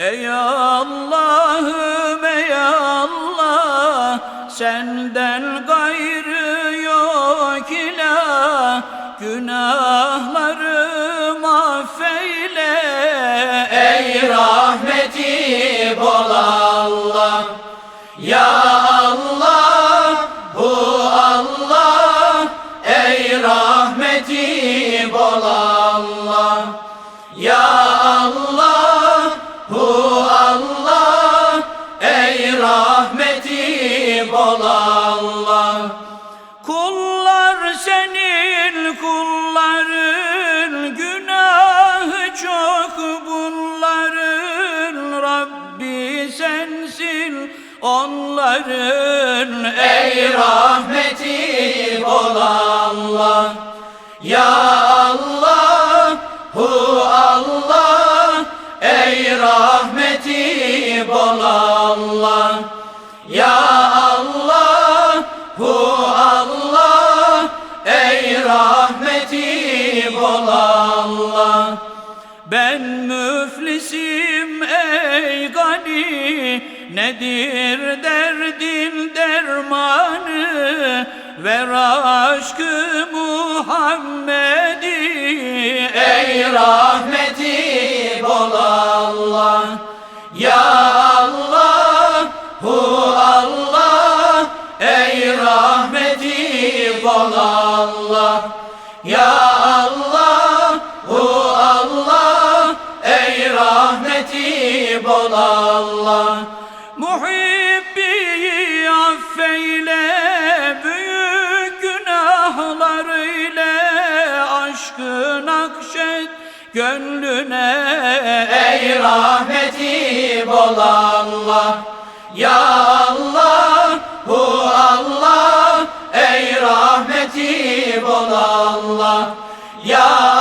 Ey Allah'ım ey Allah Senden gayrı yok ilah Günahlarım affeyle Ey rahmeti bol Allah Ya Allah bu Allah. Ey rahmeti bol Allah onların Ey rahmeti bol Allah Ya Allah hu Allah Ey rahmeti bol Allah Ya Allah hu Allah Ey rahmeti bol Allah ben müflisim ey Nedir derdin dermanı? Ver aşkı Muhammed'i. Ey rahmeti bol Allah. Ya Allah hu Allah. Ey rahmeti bol Allah. Ya Allah hu Allah. Ey rahmeti bol Allah Muhibbi affeyle Büyük günahlarıyla Aşkın akşet gönlüne. Ey rahmeti bol Allah Ya Allah hu Allah. Ey rahmeti bol Allah Ya Allah